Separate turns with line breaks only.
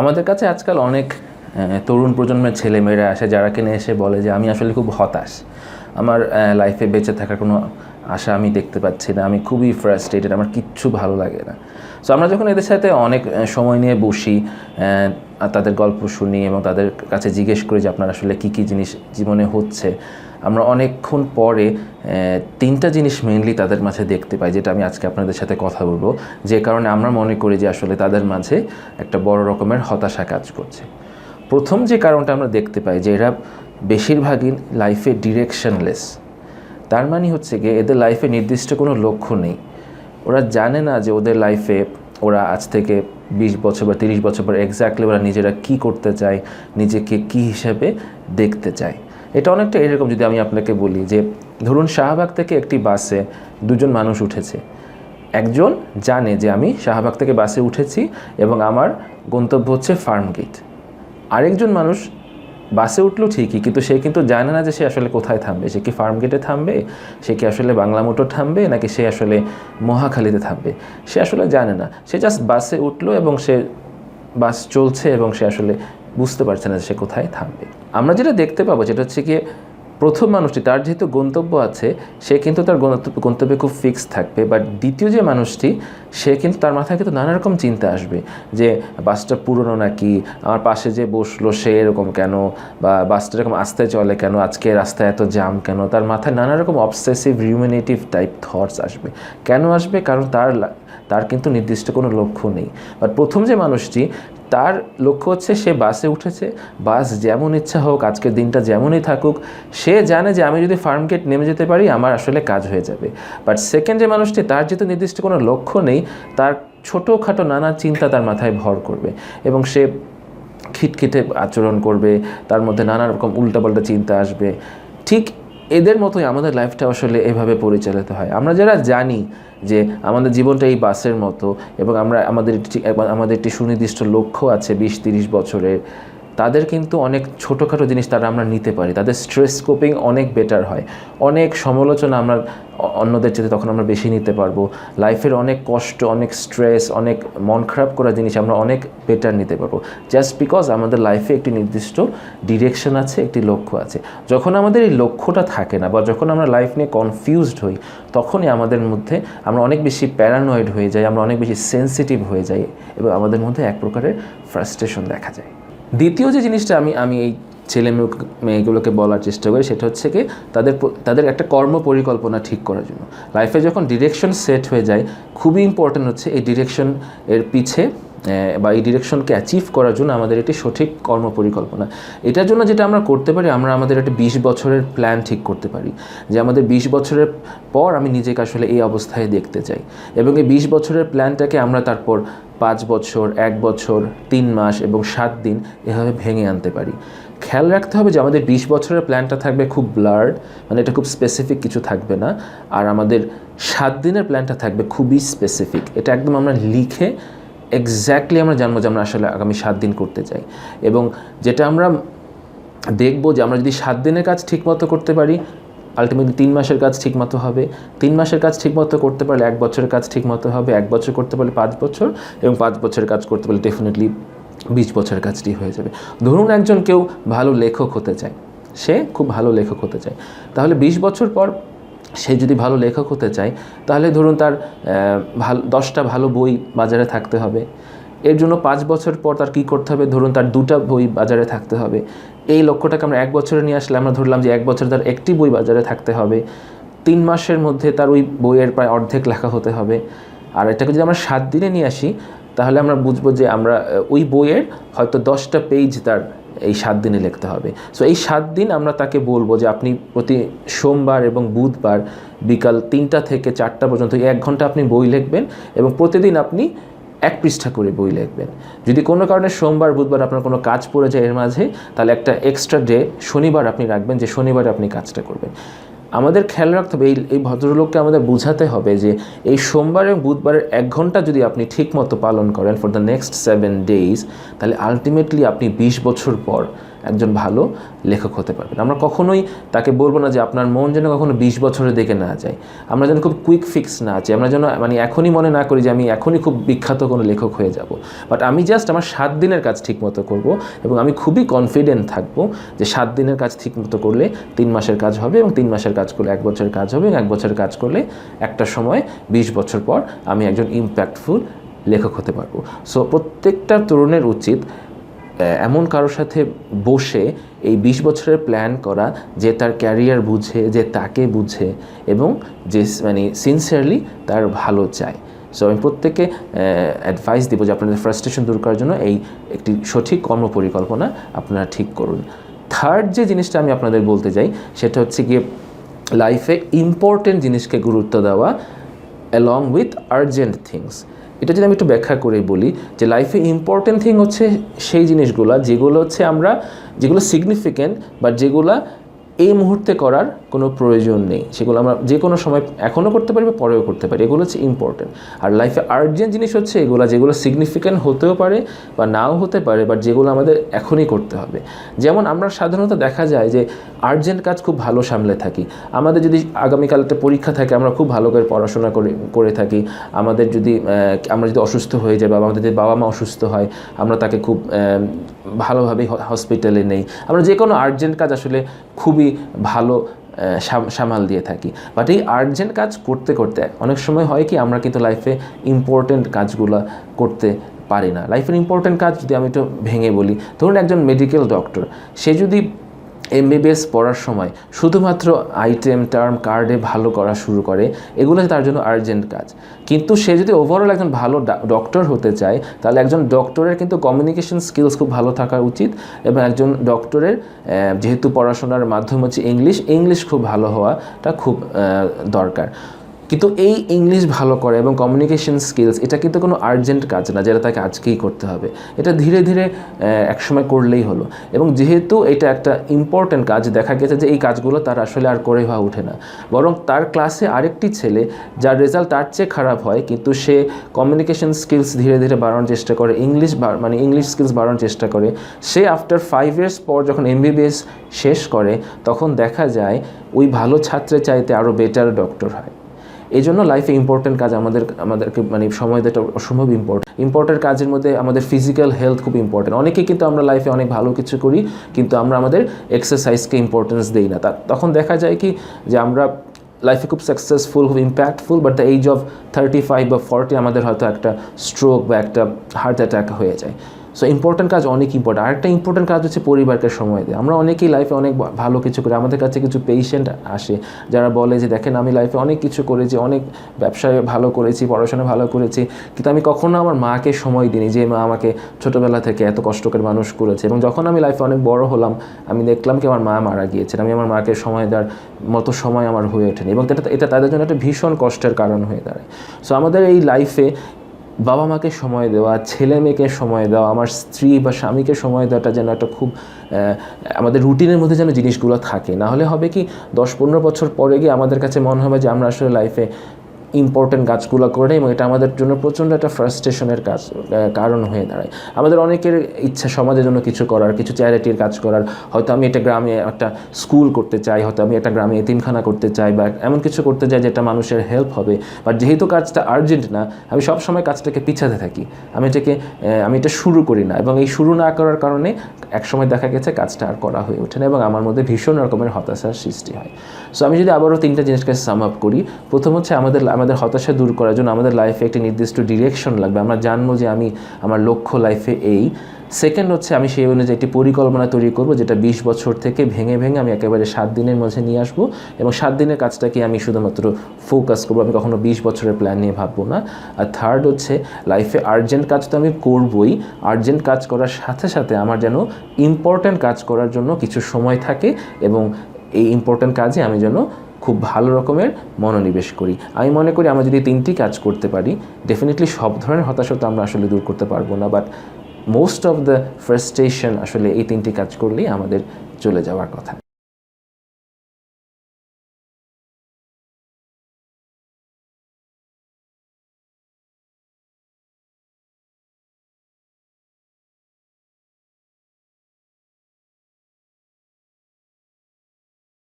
আমাদের কাছে আজকাল অনেক তরুণ প্রজন্মের ছেলেমেয়েরা আসে যারা কিনে এসে বলে যে, আমি আসলে খুব হতাশ। আমার লাইফে বেঁচে থাকার কোনো আশা আমি দেখতে পাচ্ছি না, আমি খুবই ফ্রাস্ট্রেটেড আমার কিচ্ছু ভালো লাগে না। সো আমরা যখন এদের সাথে অনেক সময় নিয়ে বসি তাদের গল্প শুনি এবং তাদের কাছে জিজ্ঞেস করি যে আপনার আসলে কী কী জিনিস জীবনে হচ্ছে, আমরা অনেকক্ষণ পরে তিনটা জিনিস মেনলি তাদের মাঝে দেখতে পাই, যেটা আমি আজকে আপনাদের সাথে কথা বলব। যে কারণে আমরা মনে করি যে আসলে তাদের মাঝে একটা বড় রকমের হতাশা কাজ করছে। প্রথম যে কারণটা আমরা দেখতে পাই যে এরা বেশিরভাগই লাইফে ডিরেকশনলেস তার মানে হচ্ছে গিয়ে এদের লাইফে নির্দিষ্ট কোনো লক্ষ্য নেই। ওরা জানে না যে ওদের লাইফে ওরা আজ থেকে বিশ বছর বা তিরিশ বছর পর এক্স্যাক্টলি ওরা নিজেরা কি করতে চায়, নিজেকে কি হিসাবে দেখতে চায়। এটা অনেকটা এরকম যদি আমি আপনাকে বলি যে, ধরুন শাহবাগ থেকে একটি বাসে দুজন মানুষ উঠেছে। একজন জানে যে আমি শাহবাগ থেকে বাসে উঠেছি এবং আমার গন্তব্য হচ্ছে ফার্ম গেট আরেকজন মানুষ বাসে উঠল ঠিকই, কিন্তু সে কিন্তু জানে না যে সে আসলে কোথায় থামবে। সে কি ফার্ম গেটে থামবে? সে কি আসলে বাংলা মোটর থামবে? নাকি সে আসলে মহাখালীতে থামবে? সে আসলে জানে না। সে জাস্ট বাসে উঠল এবং সে বাস চলছে এবং সে আসলে বুঝতে পারছে না যে সে কোথায় থামবে। আমরা যেটা দেখতে পাবো যেটা হচ্ছে গিয়ে প্রথম মানুষটি, তার যেহেতু গন্তব্য আছে, সে কিন্তু তার গন্তব্য, গন্তব্যে খুব ফিক্স থাকবে। বাট দ্বিতীয় যে মানুষটি, সে কিন্তু তার মাথায় কিন্তু নানা রকম চিন্তা আসবে যে, বাসটা পুরনো নাকি? আমার পাশে যে বসল, সে এরকম কেন? বা বাসটা এরকম আস্তে চলে কেন? আজকে রাস্তায় এত জাম কেন? তার মাথায় নানা রকম অবসেসিভ রিউমিনেটিভ টাইপ থটস আসবে। কেন আসবে? কারণ তার তার কিন্তু নির্দিষ্ট কোনো লক্ষ্য নেই। বাট প্রথম যে মানুষটি তার লক্ষ্য হচ্ছে সে বাসে উঠেছে। বাস যেমন ইচ্ছা হোক, আজকের দিনটা যেমনই থাকুক, সে জানে যে আমি যদি ফার্ম গেট নেমে যেতে পারি, আমার আসলে কাজ হয়ে যাবে। বাট সেকেন্ড যে মানুষটি, তার যেহেতু নির্দিষ্ট কোনো লক্ষ্য নেই, তার ছোটোখাটো নানা চিন্তা তার মাথায় ভর করবে এবং সে খিটখিটে আচরণ করবে, তার মধ্যে নানা রকম উল্টাপাল্টা চিন্তা আসবে। ঠিক এদের মতোই আমাদের লাইফটা আসলে এভাবে পরিচালিত হয়। আমরা যারা জানি যে আমাদের জীবনটা এই বাসের মতো এবং আমরা, আমাদের আমাদের একটি সুনির্দিষ্ট লক্ষ্য আছে বিশ, তিরিশ বছরের তাদের কিন্তু অনেক ছোটোখাটো জিনিস তারা আমরা নিতে পারি। তাদের স্ট্রেস স্কোপিং অনেক বেটার হয়। অনেক সমালোচনা আমরা অন্যদের চেয়ে তখন আমরা বেশি নিতে পারব। লাইফের অনেক কষ্ট, অনেক স্ট্রেস অনেক মন খারাপ করা জিনিস আমরা অনেক বেটার নিতে পারব। জাস্ট বিকজ আমাদের লাইফে একটি নির্দিষ্ট ডিরেকশন আছে, একটি লক্ষ্য আছে। যখন আমাদের এই লক্ষ্যটা থাকে না বা যখন আমরা লাইফ নিয়ে কনফিউজড হই, তখনই আমাদের মধ্যে আমরা অনেক বেশি প্যারানয়েড হয়ে যাই, আমরা অনেক বেশি সেন্সিটিভ হয়ে যাই এবং আমাদের মধ্যে এক প্রকারের ফ্রাস্ট্রেশন দেখা যায়। দ্বিতীয় যে জিনিসটা আমি আমি এই ছেলে মেয়ে- মেয়েগুলোকে বলার চেষ্টা করি, সেটা হচ্ছে কি, তাদের তাদের একটা কর্ম পরিকল্পনা ঠিক করার জন্য। লাইফে যখন ডিরেকশন সেট হয়ে যায়, খুবই ইম্পর্ট্যান্ট হচ্ছে এই ডিরেকশন এর পিছে বা এই ডিরেকশনকে অ্যাচিভ করার জন্য আমাদের একটি সঠিক কর্ম পরিকল্পনা। এটার জন্য যেটা আমরা করতে পারি, আমরা আমাদের একটা বিশ বছরের প্ল্যান ঠিক করতে পারি। যে আমাদের বিশ বছরের পর আমি নিজেকে আসলে এই অবস্থায় দেখতে চাই। এবং এই বিশ বছরের প্ল্যানটাকে আমরা তারপর পাঁচ বছর, এক বছর, তিন মাস এবং সাত দিন এভাবে ভেঙে আনতে পারি। খেয়াল রাখতে হবে যে আমাদের বিশ বছরের প্ল্যানটা থাকবে খুব ব্লার্ড মানে এটা খুব স্পেসিফিক কিছু থাকবে না। আর আমাদের সাত দিনের প্ল্যানটা থাকবে খুবই স্পেসিফিক এটা একদম আমরা লিখে এক্স্যাক্টলি আমরা জানব যে আমরা আসলে আগামী সাত দিন করতে চাই। এবং যেটা আমরা দেখব যে আমরা যদি সাত দিনের কাজ ঠিকমতো করতে পারি আলটিমেটলি তিন মাসের কাজ ঠিকমতো হবে। তিন মাসের কাজ ঠিকমতো করতে পারলে এক বছরের কাজ ঠিকমতো হবে, এক বছর করতে পারলে পাঁচ বছর এবং পাঁচ বছরের কাজ করতে পারলে ডেফিনেটলি বিশ বছরের কাজটি হয়ে যাবে। ধরুন একজন কেউ ভালো লেখক হতে চায়। সে খুব ভালো লেখক হতে চায়। তাহলে বিশ বছর পর সে যদি ভালো লেখক হতে চায়, তাহলে ধরুন তার ভালো, দশটা ভালো বই বাজারে থাকতে হবে। এর জন্য পাঁচ বছর পর তার কী করতে হবে? ধরুন তার দুটা বই বাজারে থাকতে হবে। এই লক্ষ্যটাকে আমরা এক বছরে নিয়ে আসলে আমরা ধরলাম যে এক বছর তার একটি বই বাজারে থাকতে হবে। তিন মাসের মধ্যে তার ওই বইয়ের প্রায় অর্ধেক লেখা হতে হবে। আর এটাকে যদি আমরা সাত দিনে নিয়ে আসি, তাহলে আমরা বুঝব যে আমরা ওই বইয়ের হয়তো দশটা পেজ তার এই সাত দিনে লিখতে হবে। সো এই সাত দিন আমরা তাকে বলব যে আপনি প্রতি সোমবার এবং বুধবার বিকাল তিনটা থেকে চারটা পর্যন্ত এক ঘণ্টা আপনি বই লিখবেন এবং প্রতিদিন আপনি এক পৃষ্ঠা করে বই লিখবেন। যদি কোনো কারণে সোমবার, বুধবার আপনার কোনো কাজ পড়ে যায় এর মাঝে, তাহলে একটা এক্সট্রা ডে শনিবার আপনি রাখবেন যে শনিবারে আপনি কাজটা করবেন। আমাদের খেয়াল রাখতে হবে, এই ভদ্রলোককে আমাদের বোঝাতে হবে যে এই সোমবার এবং বুধবারের এক ঘণ্টা যদি আপনি ঠিকমতো পালন করেন for the next seven days তাহলে আলটিমেটলি আপনি বিশ বছর পর একজন ভালো লেখক হতে পারবেন। আমরা কখনোই তাকে বলব না যে আপনার মন যেন কখনো বিশ বছরের দিকে না যায়। আমরা যেন খুব কুইক ফিক্স না আছি। আমরা যেন মানে এখনই মনে না করি যে আমি এখনই খুব বিখ্যাত কোনো লেখক হয়ে যাব। বাট আমি জাস্ট আমার সাত দিনের কাজ ঠিক মতো করব এবং আমি খুবই কনফিডেন্ট থাকব যে সাত দিনের কাজ ঠিক মতো করলে তিন মাসের কাজ হবে এবং তিন মাসের কাজ করলে এক বছরের কাজ হবে এবং এক বছরের কাজ করলে একটা সময় বিশ বছর পর আমি একজন ইম্প্যাক্টফুল লেখক হতে পারব। সো প্রত্যেকটা তরুণের উচিত এমন কারোর সাথে বসে এই বিশ বছরের প্ল্যান করা যে তার ক্যারিয়ার বুঝে, যে তাকে বুঝে এবং যে মানে সিনসিয়ারলি তার ভালো চায়। সো আমি প্রত্যেকে অ্যাডভাইস দিব যে আপনাদের ফ্রাস্ট্রেশন দূর করার জন্য এই একটি সঠিক কর্মপরিকল্পনা আপনারা ঠিক করুন। থার্ড যে জিনিসটা আমি আপনাদের বলতে চাই, সেটা হচ্ছে গিয়ে লাইফে ইম্পর্টেন্ট জিনিসকে গুরুত্ব দেওয়া অ্যালং উইথ আর্জেন্ট থিংস এটা যদি আমি একটু ব্যাখ্যা করে বলি, যে লাইফে ইম্পর্টেন্ট থিং হচ্ছে সেই জিনিসগুলো, যেগুলো হচ্ছে আমরা, যেগুলো সিগনিফিক্যান্ট বা যেগুলো এই মুহূর্তে করার কোনো প্রয়োজন নেই। সেগুলো আমরা যে কোনো সময় এখনও করতে পারি বা পরেও করতে পারি। এগুলো হচ্ছে ইম্পর্টেন্ট আর লাইফে আর্জেন্ট জিনিস হচ্ছে এগুলো যেগুলো সিগনিফিক্যান্ট হতেও পারে বা নাও হতে পারে বাট যেগুলো আমাদের এখনই করতে হবে। যেমন আমরা সাধারণত দেখা যায় যে আর্জেন্ট কাজ খুব ভালো সামলে থাকি। আমাদের যদি আগামীকাল একটা পরীক্ষা থাকে, আমরা খুব ভালো করে পড়াশোনা করে করে থাকি। আমাদের যদি আমরা যদি অসুস্থ হয়ে যাই বা আমাদের যদি বাবা মা অসুস্থ হয়, আমরা তাকে খুব ভালোভাবে হসপিটালে নেই। আমরা যে কোনো আর্জেন্ট কাজ আসলে খুবই ভালো আহ, সাম- সামাল দিয়ে থাকি। বাট এই আর্জেন্ট কাজ করতে করতে অনেক সময় হয় কি আমরা কিন্তু লাইফে ইম্পর্টেন্ট কাজগুলো করতে পারি না। লাইফের ইম্পর্টেন্ট কাজ যদি আমি একটু ভেঙে বলি ধরুন একজন মেডিকেল ডক্টর সে যদি এমবিবিএস পড়ার সময় শুধুমাত্র আইটেম টার্ম কার্ডে ভালো করা শুরু করে এগুলো তার জন্য আর্জেন্ট কাজ। কিন্তু সে যদি ওভারঅল একজন ভালো ডক্টর হতে চায়, তাহলে একজন ডক্টরের কিন্তু কমিউনিকেশন স্কিলস খুব ভালো থাকা উচিত এবং একজন ডক্টরের যেহেতু পড়াশোনার মাধ্যম হচ্ছে ইংলিশ ইংলিশ খুব ভালো হওয়াটা খুব দরকার। কিন্তু এই ইংলিশ ভালো করা এবং কমিউনিকেশন স্কিলস এটা কিন্তু কোনো আর্জেন্ট কাজ না, যেটা তাকে আজকেই করতে হবে। এটা ধীরে ধীরে একসময় করলেই হলো। এবং যেহেতু এটা একটা ইম্পর্ট্যান্ট কাজ, দেখা গেছে যে এই কাজগুলো তার আসলে আর করে হওয়া উঠে না। বরং তার ক্লাসে আরেকটি ছেলে, যার রেজাল্ট তার চেয়ে খারাপ হয়, কিন্তু সে কমিউনিকেশন স্কিলস ধীরে ধীরে বাড়ানোর চেষ্টা করে ইংলিশ মানে ইংলিশ স্কিলস বাড়ানোর চেষ্টা করে। সে আফটার ফাইভ ইয়ার্স পর যখন এমবিবিএস শেষ করে, তখন দেখা যায় ওই ভালো ছাত্রের চাইতে আরও বেটার ডক্টর হয়। এই জন্য লাইফে ইম্পর্টেন্ট কাজ আমাদের, আমাদেরকে মানে সময় দেওয়াটা অসম্ভব ইম্পর্টেন্ট ইম্পর্টেন্ট কাজের মধ্যে আমাদের ফিজিক্যাল হেলথ খুব ইম্পর্টেন্ট অনেকেই কিন্তু আমরা লাইফে অনেক ভালো কিছু করি, কিন্তু আমরা আমাদের এক্সারসাইজকে ইম্পর্টেন্স দিই না। তা, তখন দেখা যায় কি যে আমরা লাইফে খুব সাকসেসফুল খুব impactful but the age of thirty five বা ফর্টি আমাদের হয়তো একটা স্ট্রোক বা একটা হার্ট অ্যাটাক হয়ে যায়। সো ইম্পর্টেন্ট কাজ অনেক ইম্পর্টেন্ট আরেকটা ইম্পর্টেন্ট কাজ হচ্ছে পরিবারকে সময় দেয় আমরা অনেকেই লাইফে অনেক ভালো কিছু করি। আমাদের কাছে কিছু পেশেন্ট আসে, যারা বলে যে, দেখেন, আমি লাইফে অনেক কিছু করেছি, অনেক ব্যবসায় ভালো করেছি, পড়াশোনা ভালো করেছি, কিন্তু আমি কখনো আমার মাকে সময় দিইনি যে, মা, আমাকে ছোটোবেলা থেকে এত কষ্ট করে মানুষ করেছে। এবং যখন আমি লাইফে অনেক বড় হলাম, আমি দেখলাম কি আমার মা মারা গিয়েছেন। আমি আমার মাকে সময় দেওয়ার মতো সময় আমার হয়ে ওঠেনি। এবং এটা তাদের জন্য একটা ভীষণ কষ্টের কারণ হয়ে দাঁড়ায়। সো আমাদের এই লাইফে বাবা মাকে সময় দেওয়া, ছেলে মেয়েকে সময় দেওয়া, আমার স্ত্রী বা স্বামীকে সময় দেওয়াটা যেন একটা খুব আমাদের রুটিনের মধ্যে যেন জিনিসগুলো থাকে। না হলে হবে কি, দশ পনেরো বছর পরে গিয়ে আমাদের কাছে মনে হবে যে আমরা আসলে লাইফে ইম্পর্টেন্ট কাজগুলো করে নেয় এবং এটা আমাদের জন্য প্রচণ্ড একটা ফ্রাস্ট্রেশনের কাজ কারণ হয়ে দাঁড়ায়। আমাদের অনেকের ইচ্ছা সমাজের জন্য কিছু করার, কিছু চ্যারিটির কাজ করার। হয়তো আমি একটা গ্রামে একটা স্কুল করতে চাই, হয়তো আমি একটা গ্রামে এতিমখানা করতে চাই বা এমন কিছু করতে চাই যেটা মানুষের হেল্প হবে। বাট যেহেতু কাজটা আর্জেন্ট না, আমি সব সময় কাজটাকে পিছাতে থাকি। আমি এটাকে আমি এটা শুরু করি না এবং এই শুরু না করার কারণে একসময় দেখা গেছে কাজটা আর করা হয়ে ওঠে না এবং আমার মধ্যে ভীষণ রকমের হতাশার সৃষ্টি হয়। সো আমি যদি আবারও তিনটা জিনিসকে সাম আপ করি, প্রথম হচ্ছে আমাদের আমাদের হতাশা দূর করার জন্য আমাদের লাইফে একটি নির্দিষ্ট ডিরেকশন লাগবে। আমরা জানব যে আমি আমার লক্ষ্য লাইফে এই। সেকেন্ড হচ্ছে আমি সেই অনুযায়ী একটি পরিকল্পনা তৈরি করব, যেটা বিশ বছর থেকে ভেঙে ভেঙে আমি একেবারে সাত দিনের মধ্যে নিয়ে আসব এবং সাত দিনের কাজটাকে আমি শুধুমাত্র ফোকাস করব। আমি কখনো বিশ বছরের প্ল্যান নিয়ে ভাববো না। আর থার্ড হচ্ছে লাইফে আর্জেন্ট কাজ তো আমি করবই। আর্জেন্ট কাজ করার সাথে সাথে আমার যেন ইম্পর্ট্যান্ট কাজ করার জন্য কিছু সময় থাকে এবং এই ইম্পর্ট্যান্ট কাজে আমি যেন খুব ভালো রকমের মনোনিবেশ করি। আমি মনে করি আমরা যদি তিনটি কাজ করতে পারি ডেফিনেটলি সব ধরনের হতাশা তো আমরা আসলে দূর করতে পারব না but most of the frustration আসলে এই তিনটি কাজ করলেই আমাদের চলে যাওয়ার কথা।